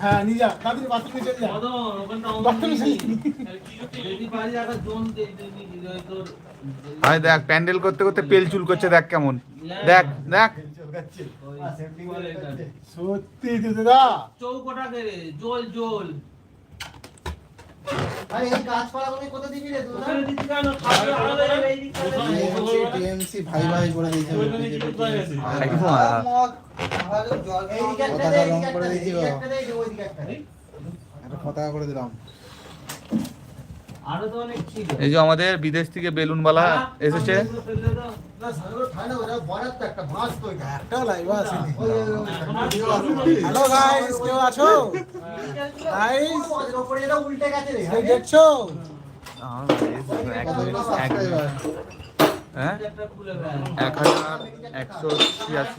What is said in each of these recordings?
হ্যাঁ আরে দেখ প্যান্ডেল করতে করতে পেল চুল করছে দেখ কেমন দেখ দেখ। সত্যি দিদা চৌকোটা জল জল আরে এই গাছপালাগুলো কোথা দিবি রে তুই ওখানে দিতে কেন? খাবে আলাদা যাবে এই দিকটা টিএমসি টিএমসি ভাই ভাই করে দিয়েছে একদম এই দিকে একটা দে এই দিকে একটা দে, এই দিকে একটা দে, ওই দিকে একটা দে। একটা পতাকা করে দিলাম। এই যে আমাদের বিদেশ থেকে বেলুন বালা এসেছে। আছে ওই, ওই, ওই। হ্যালো গাইস কেউ আছো? গাইস দেখছ? হ্যাঁ এক হাজার একশো ছিয়াশি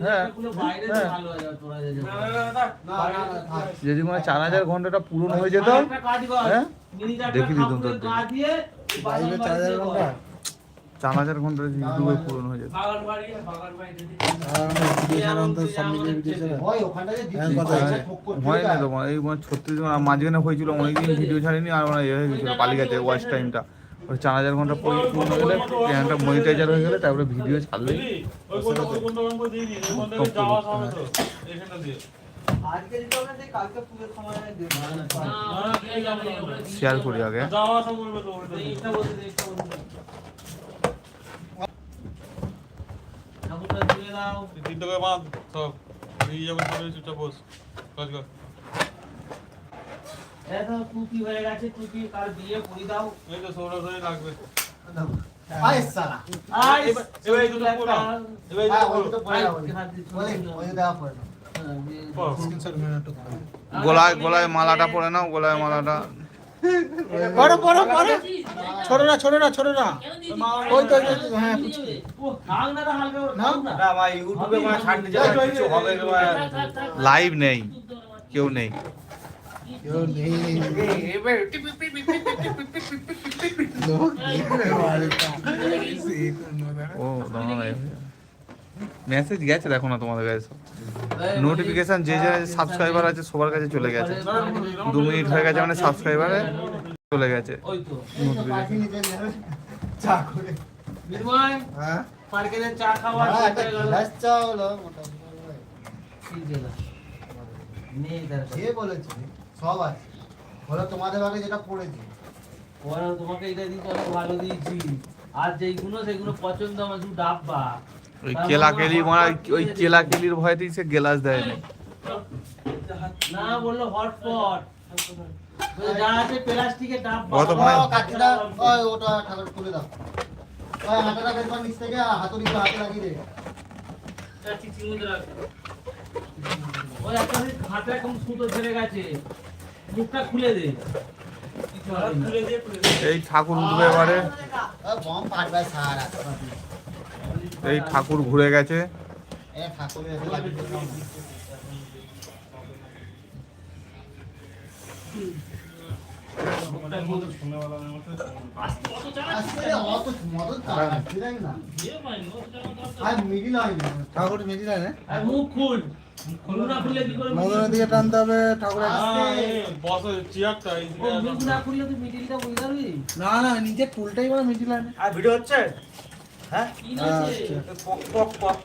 হ্যাঁ, হ্যাঁ। যদি চার হাজার ঘন্টাটা পূরণ হয়ে যেত হ্যাঁ? দেখি চার হাজার ঘণ্টা পূরণ হয়ে যেত হ্যাঁ, দিচ্ছিস, কথা ওইটা আছে। ঠোক করে না দিয়ে তো মানে এই ছত্রিশ মাঝখানে হয়েছিল অনেকদিন ভিডিও ছাড়িনি আর ইয়ে হয়ে গেছিল পালিয়ে গেছে টাইমটা ওই চার হাজার ঘণ্টা পূর্ণ পূর্ণ হয়ে গেলে চ্যানেলটা মনিটাইজার হয়ে গেলে তারপরে ভিডিও ছাড়লেই দেবো। শেয়ার করি আগে এইটা বলতে দে, এইটা বলতে দে। ঠাকুরটা দিয়ে দাও এটা টুপি হয়ে গেছে টুপি কার বিয়ে পরি দাও। হ্যাঁ, দুটো। ওই, দাও। গলায় গলায় মালাটা পরে নাও গলায় মালাটা। পড়ো পড়ো পড়ো। ছোট না ছোট না ছোট না। ওই তো হ্যাঁ না? ভাই ইউটিউবে ছাড়তে যাবে কিছু হবে লাইভ নেই কেউ নেই। কোনো দাঁড়া। ও মেসেজ গেছে দেখো না তোমাদের কাছে নোটিফিকেশন যে যে সাবস্ক্রাইবার আছে সবার কাছে চলে গেছে। দু মিনিট হয়ে গেছে মানে সাবস্ক্রাইবারে চলে গেছে। চা হ্যাঁ। চা খাওয়া একটা গ্লাস চা হলো, মোটামুটি। সব আছে। হলো তোমাদের ভাগে যেটা পড়েছে ওরা তোমাকে এটা দিতে অনেক ভালো দিয়েছি। আর যেইগুলো সেগুলো পছন্দ আমার শুধু ডাব্বা। ওই কেলা কেলি মারা ওই কেলা কেলির ভয়তেই সে গেলাস দেয়নি। না বলল হটপট যা আছে প্লাস্টিকের ডাব্বা। ও তো মনে ও, কাঠিটা, ওই, ওটা ঠাকুর খুলে দাও। ওই হাতাটা বের কর নিচ থেকে আর হাতুড়িটা হাতে লাগিয়ে দে। চিচির মধ্যে রাখ। ওই একটা হাতে এখন সুতো ছেড়ে গেছে। খুলে দে। কিছু না। এই ঠাকুর উঠবে এবারে। এই ঠাকুর ঘুরে গেছে। না। ঠাকুর মিলি না। রে? আর মুখ খুল। মুখ না খুললে কি করে? মদনের দিকে টানতে হবে ঠাকুরের ও, মুখ না খুললে তুই মিডিলটা বুঝতে পারবি না না নিজের টুলটাই বড় মিডিল লাইনে আর ভিডিও হচ্ছে? কি হয়েছে পক পক পক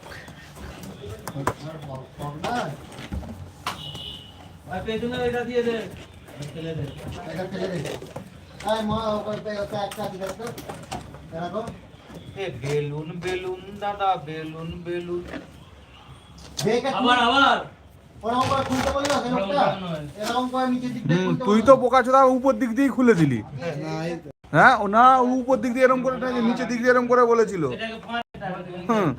পক। না, আর পেছনে এটা দিয়ে দে। ফেলে দে। এটা ফেলে দে। মা, পে- ওটা একটা। এ বেলুন বেলুন দাদা বেলুন বেলুন। দেখে। আবার আবার। তুই তো পোকা চোদা উপর দিক দিয়ে খুলে দিলি। হ্যাঁ ও না ও উপর দিক দিয়ে এরম করে নিচের দিক দিয়ে এরম করে বলেছিল। হুম।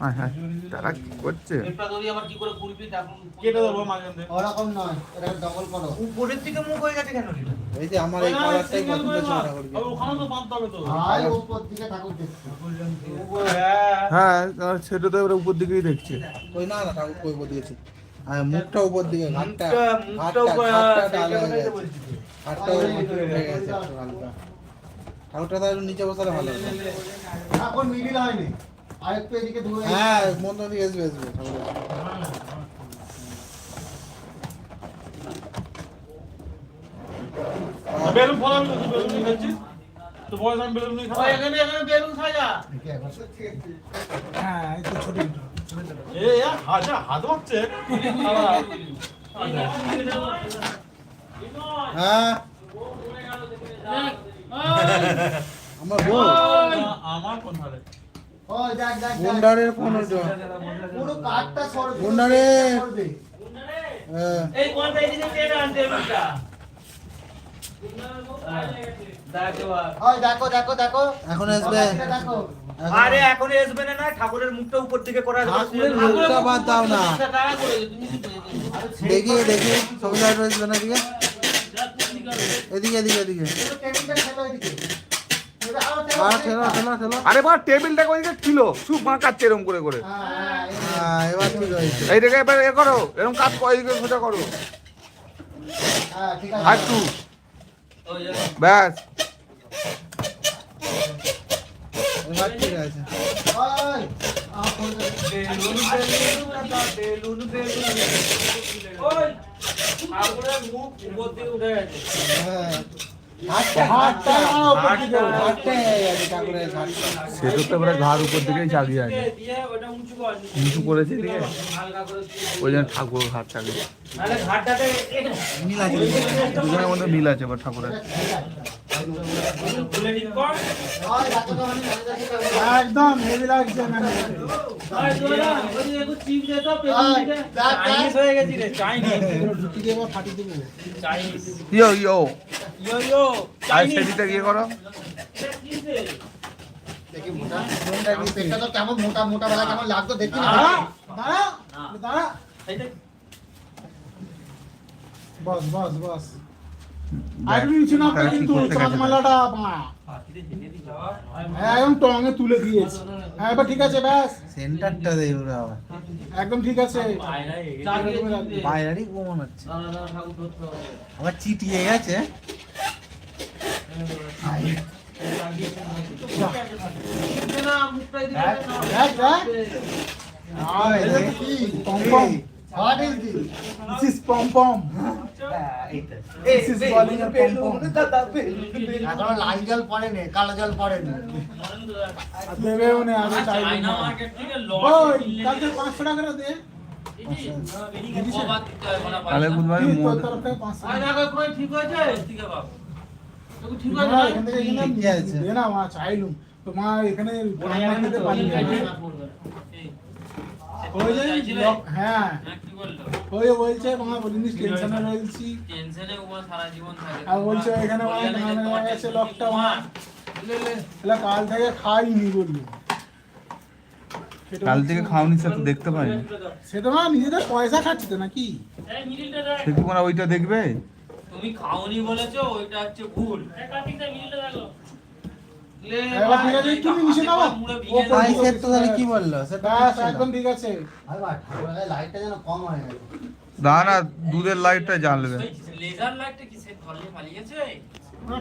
হ্যাঁ হ্যাঁ। তারা কি করছে? ওরকম নয়, করো। উপরের দিকে মুখ হয়ে গেছে কেন এই যে আমার এই কালারটাই পছন্দ ছিল ঠাকুরকে আর উপর দিকে ঠাকুর দেখছি। হ্যাঁ। হ্যাঁ সেটা তো এবার উপর দিকেই দেখছে। ওই না না ঠাকুর কই উপর দিয়েছে আর মুখটা উপর দিকে ঘাটটা ঘাটটা ডাল হয়ে গেছে। গেছে ঠাকুরটা তাহলে নিচে বসালে ভালো হতো এখন middle হয়নি। এদিকে হ্যাঁ মন্দ দিকে আসবে আসবে বেলুন ফল বেলুন নিয়ে খাচ্ছি তো বয়স আমি বেলুন নিয়ে খাব। এখানে এখানে বেলুন সাজা। হ্যাঁ এই তো ছোট এ হাজা হাত মারছে হ্যাঁ। আমার বউ আমার কোন হারে এখন আসবে। আরে এখন আসবে না না ঠাকুরের মুখটা উপর দিকে করা ঠাকুরের মুখটা বাদ দাও না। টাকা করে তুমি দেখি দেখি আসবে না এদিকে? এদিকে এদিকে এদিকে। আরও বা টেবিলটাকে ওইদিকে ছিল। শুধু বাঁকাচ্ছে এরকম করে করে। এবার ঠিক হয়েছে এই দেখে এবার এ করো এরকম কাজ এইদিকে সোজা করো। একটু ব্যাস। ঠিক আছে সেটা তো এবারে ঘাড় উপর দিকেই চালিয়ে আছে। উঁচু করেছে দিয়ে- ওই জন্য ঠাকুর ঘাট চালিয়ে। মিল আছে দুজনের মধ্যে মিল আছে এবার ঠাকুরের। একদম হেভি লাগছে। হয়ে ইয়ো ইয়ো। ইয়ো ইয়ো আর গিয়ে করো। দেখি মোটা। পেটটা তো কেমন মোটা মোটা বেলা কেমন লাগতো দেখি না দাঁড়া দাঁড়া দাঁড়া। বস বস বস। কিন্তু চাঁদমালাটা হ্যাঁ একদম টঙে তুলে দিয়েছে। হ্যাঁ এবার ঠিক আছে ব্যাস। সেন্টারটা দেই ওরা একদম ঠিক আছে। বাইরেরই কমন হচ্ছে। আবার চিটিয়ে গেছে। না। আর What is this? This is pom pom this is bowling a pom pom এখনও লাল জল পড়েনি কালো জল পড়েনি আর দেবেও না আমি চাই চায়না মার্কেট থেকে লট ওই কালকে 500 টাকা করে দে না তাহলে বুধবার 500 আয় দেখো কই ঠিক হয়েছে ঠিক আছে বাবা দেখো ঠিক আছে এখান থেকে এখানে দে না মা চাইলুম তো মা এখানে রান্না খেতে পারি না ওই যে হ্যাঁ। ওই বলছে মা বলিনি টেনশনে রয়েছি। টেনশনে উপর সারা জীবন থাকে। আর বলছে এখানে মা নামে গেছে লকটা মা কাল থেকে খাইনি বললি। কাল থেকে না। খাওনি সে তো দেখতে পাইনি। সেটা মা নিজেদের পয়সা খাচ্ছে তো নাকি? সে কি মানে ওইটা দেখবে? তুমি খাওনি বলেছ ওইটা হচ্ছে ভুল। দেখো না না দুধের লাইটটা জ্বালবে। লেজার লাইটটা কি সেট ধরলে পালিয়েছে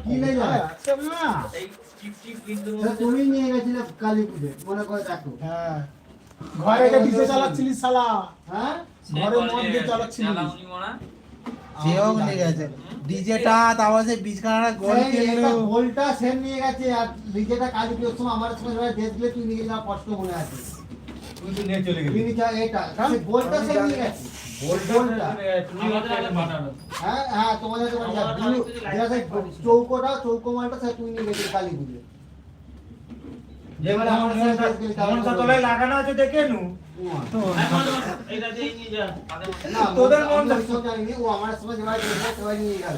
কি লেগে যায়? আচ্ছা, সেটা মধ্যে তুমি নিয়ে গেছিলে কালী পুজো মনে করে দেখো। হ্যাঁ। ঘরে এটা ডিজে চালাচ্ছিলিস শালা। হ্যাঁ? ঘরে মদ দিয়ে চালাচ্ছিলিস। যেও নিয়ে গেছে। ডিজেটা তারপর সেই বীজখানাটা গোল সেই গোলটা সেন নিয়ে গেছে আর লিজেটা কালী পুজোর সময় আমার সময় যারা ডেট দিলে তুই নিয়ে গেলে আমার কষ্ট মনে আছে? নিয়ে চলে তুই নিয়ে এটা। গোলটা নিয়ে গেছে। হ্যাঁ হ্যাঁ তোমাদের যা চৌকোটা চৌকো মালটা সে তুই নিয়ে গেছিস কালী পুজো লাগানো আছে দেখে নু। তোদের মন ও আমার সময় নিয়ে গেল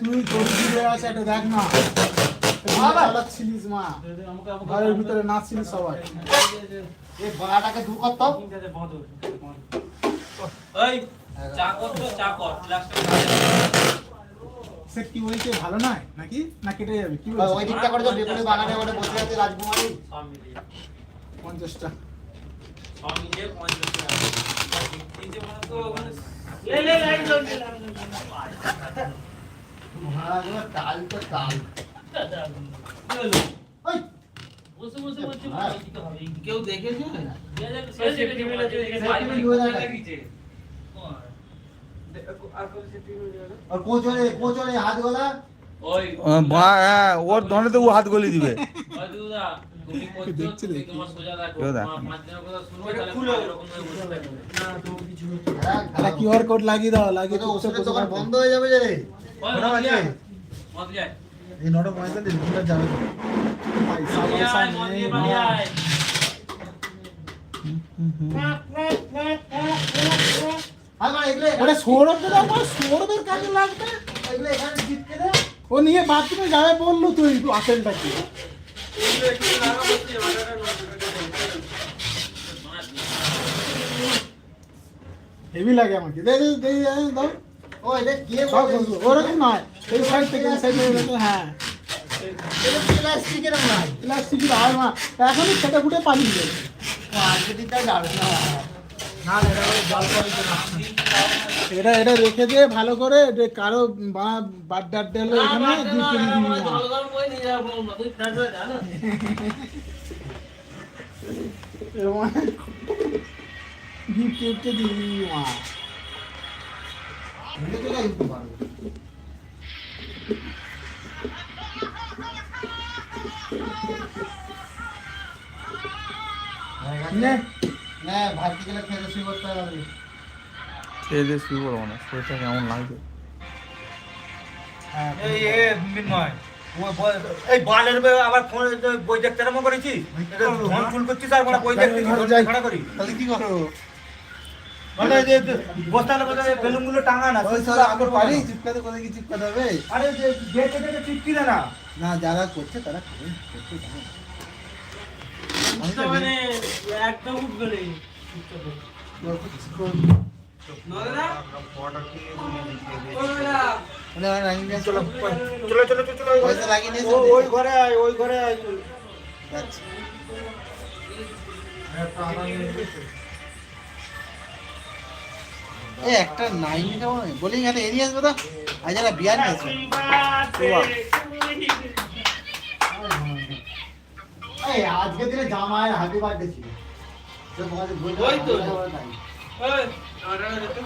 তুই তোর ভিডিও আছে এটা দেখ না। ঘরের ভিতরে নাচছিলিস সবাই। এই বড়াটাকে দূর করতো ওই চা কর তো চা কর। গ্লাসটা সে কি বলছে ভালো নয়? নাকি? না কেটে যাবে? কি ওই দিকটা করে তো বেগুনি বাগানে ওটা বসে আছে রাজকুমারী। পঞ্চাশটা। তাল তো তাল বসে বসে বলছি হ্যাঁ। কেউ দেখেছে সে সেফটি বেল্ট আছে এখানে Safety belt হয়ে যায়। আর কোচরে কোচরে হাত গলা? ওই বা- হ্যাঁ ওর ধনেতে ও হাত গলি দিবে। কিউআর কোড লাগিয়ে দাও লাগিয়ে তো তো ওষুধের দোকান বন্ধ হয়ে যাবে রে। এই নটা পঁয়তাল্লিশ ঘণ্টা পয়সা আর মানে এগুলো ওটা সৌরভের আবার সৌরভের কাজে লাগবে এগুলো এখানে চিপকে দে ও নিয়ে বাথরুমে যাবে বলল তুই আপেলটা কি হেভি লাগে আমাকে দে দে দে দে, দাও ও এটা কে সব বলে? বন্ধু। ওরকম নয় এই সাইড থেকে এই সাইড থেকে হ্যাঁ এটা প্লাস্টিকের নয় প্লাস্টিকের হয় মা এখনই ফেটে ফুটে পালিয়ে যাবে ও আজকে দিনটা যাবে না না এটা এটা রেখে দিয়ে ভালো করে কারও আড্ডে হলো না, এখানে বাদ গিফট টিফট দিবি মা। নে। খেয়ে দিয়ে শুরু করব না শরীরটা কেমন লাগছে? হ্যাঁ, এই এ মিনময় এই বালের আবার ফোন বই দেখতে আরম্ভ করেছি ফোন ফুল করছিস আর মানে বই দেখতে ঘরে করি। তাহলে কি করব? মানে যে বস্তার মধ্যে বেলুনগুলো টাঙা না ওই সব আমি পারি চিপকাতে কোথায় কি চিপকাতে হবে? আরে যে গেটে গেটে চিপকি না। না যারা করছে তারা করছে মানে একটা উঠবে নিয়ে ওই একটা নাইন কেমন বোলিং একটা এরিয়া আসবে তো আজ যারা বিয়ার নিয়েছে এই আজকে দিনে জামাইয়ের হ্যাপি বার্থডে ছিল ওই তো। ওই, আমারটা না দেখো।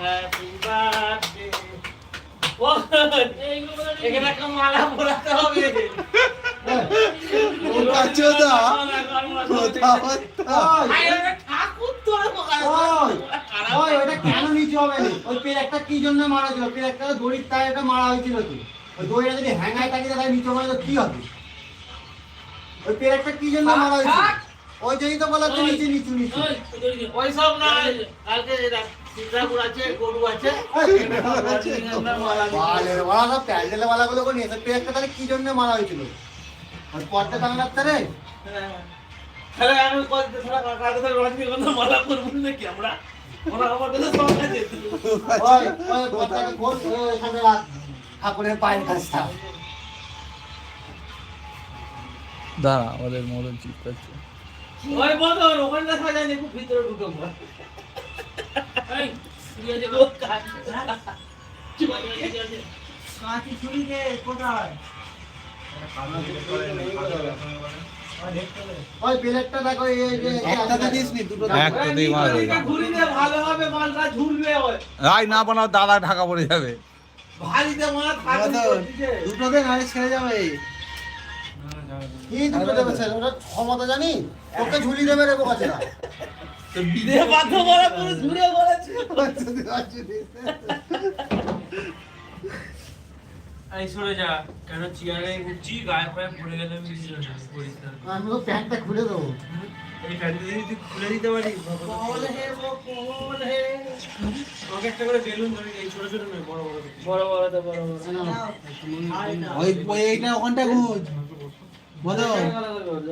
Happy ও, এখানে একটা মালা পরাতে হবে। ও কাচোদা কথা ওই, আরে, ওটা ঠাকুর তোরা ওই, ওটা কেন নিচু হবে না? ওই পেরেকটা কি জন্য মারা? পেরেকটা তো দড়ির তারে মারা হয়েছিল তো। ওই দড়িটা যদি হ্যাঙ্গায় থাকে তাহলে নিচু হবে তো কি হবে? ওই পেরেকটা কি জন্য মারা হয়েছিল? ওই জন্যই তো বলা নিচে নিচু নিচু। ওই, সব না কালকে এটা সিদ্ধাপুর আছে গরু আছে ওরা সব প্যান্ডেলের মালাগুলো করে নিয়েছে। পেরেকটা তাহলে কি জন্য মারা হয়েছিল? ওই পর্দা টাঙানোর তারে? তাহলে আমি কত তোরা কাকা তোর বাড়ি থেকে কোনো মালা করব নাকি আমরা ওরা আমার কাছে সব আছে ওই, ওই পর্দাটা খোল, ওই রাখ। ঠাকুরের পায়ের কাছটা দাঁড়া আমাদের মদন চিপকাচ্ছে ওই ওখানটা ভিতরে ঢুকে এই কাজ কাঁচি ছুরি কোথায়? নি দুটো একটা দিয়ে মার যাবে। ঘুরি দে ভালো হবে মালটা ঝুলবে ওই। আই না বানাও দাদা ঢাকা পড়ে যাবে। দুটো দে নাহলে ছেড়ে যাবে। কি দুটো দেবে স্যার ওটা ক্ষমতা জানি? ওকে ঝুলি দেবে রে বোকা ছেড়া দে বাধ্য করা পুরো ঝুলে বলেছে। এই সরে যা কেন চেয়ারে উঠছি গায়ে পায়ে পড়ে গেলে আমি কিছু না, আমি তো প্যান্টটা খুলে দেবো। এই ফ্যানটা যদি খুলে দিতে পারিস কমল হে ও কমল হে। আমাকে একটা করে বেলুন ধরে এই ছোট ছোট নয় বড় বড়। বড় বড় বড় বড়। ওই ওই ওখানটা গুজ বলো বড়